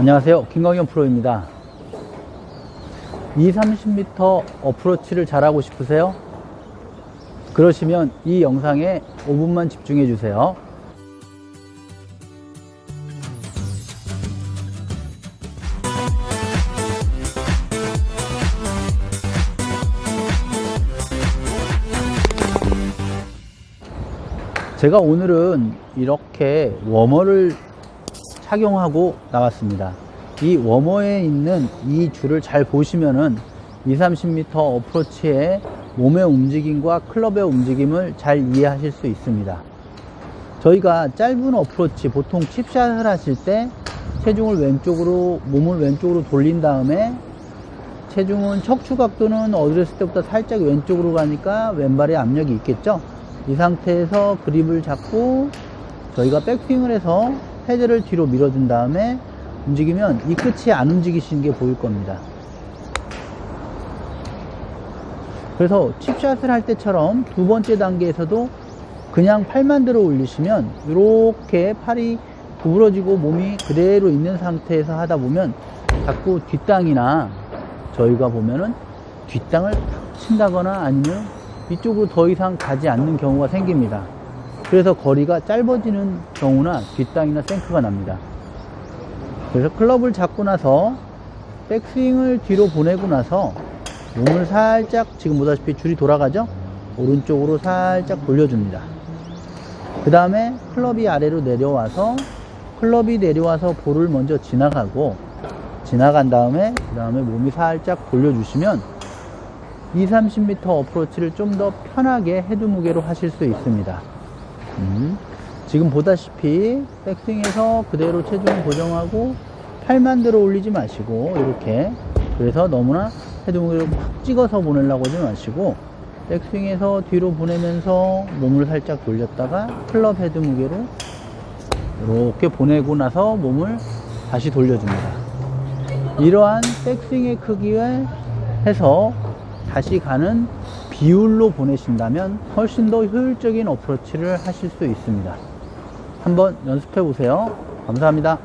안녕하세요. 김광현 프로입니다. 2, 30m 어프로치를 잘하고 싶으세요? 그러시면 이 영상에 5분만 집중해 주세요. 제가 오늘은 이렇게 워머를 착용하고 나왔습니다. 이 워머에 있는 이 줄을 잘 보시면은 2, 30m 어프로치의 몸의 움직임과 클럽의 움직임을 잘 이해하실 수 있습니다. 저희가 짧은 어프로치, 보통 칩샷을 하실 때 체중을 왼쪽으로, 몸을 왼쪽으로 돌린 다음에 체중은 척추 각도는 어드레스 때보다 살짝 왼쪽으로 가니까 왼발에 압력이 있겠죠? 이 상태에서 그립을 잡고 저희가 백스윙을 해서 헤드를 뒤로 밀어준 다음에 움직이면 이 끝이 안 움직이시는 게 보일 겁니다. 그래서 칩샷을 할 때처럼 두 번째 단계에서도 그냥 팔만 들어 올리시면 이렇게 팔이 구부러지고 몸이 그대로 있는 상태에서 하다 보면 자꾸 뒷땅이나 저희가 보면은 뒷땅을 탁 친다거나 아니면 이쪽으로 더 이상 가지 않는 경우가 생깁니다. 그래서 거리가 짧아지는 경우나 뒷땅이나 생크가 납니다. 그래서 클럽을 잡고 나서 백스윙을 뒤로 보내고 나서 몸을 살짝 지금 보다시피 줄이 돌아가죠? 오른쪽으로 살짝 돌려줍니다. 그 다음에 클럽이 아래로 내려와서 클럽이 내려와서 볼을 먼저 지나가고 지나간 다음에 그 다음에 몸이 살짝 돌려주시면 2, 30m 어프로치를 좀 더 편하게 헤드 무게로 하실 수 있습니다. 음, 지금 보다시피 백스윙에서 그대로 체중을 고정하고 팔만 들어 올리지 마시고 이렇게 그래서 너무나 헤드 무게를 팍 찍어서 보내려고 하지 마시고 백스윙에서 뒤로 보내면서 몸을 살짝 돌렸다가 클럽 헤드 무게로 이렇게 보내고 나서 몸을 다시 돌려줍니다. 이러한 백스윙의 크기에 해서 다시 가는 비율로 보내신다면 훨씬 더 효율적인 어프로치를 하실 수 있습니다. 한번 연습해 보세요. 감사합니다.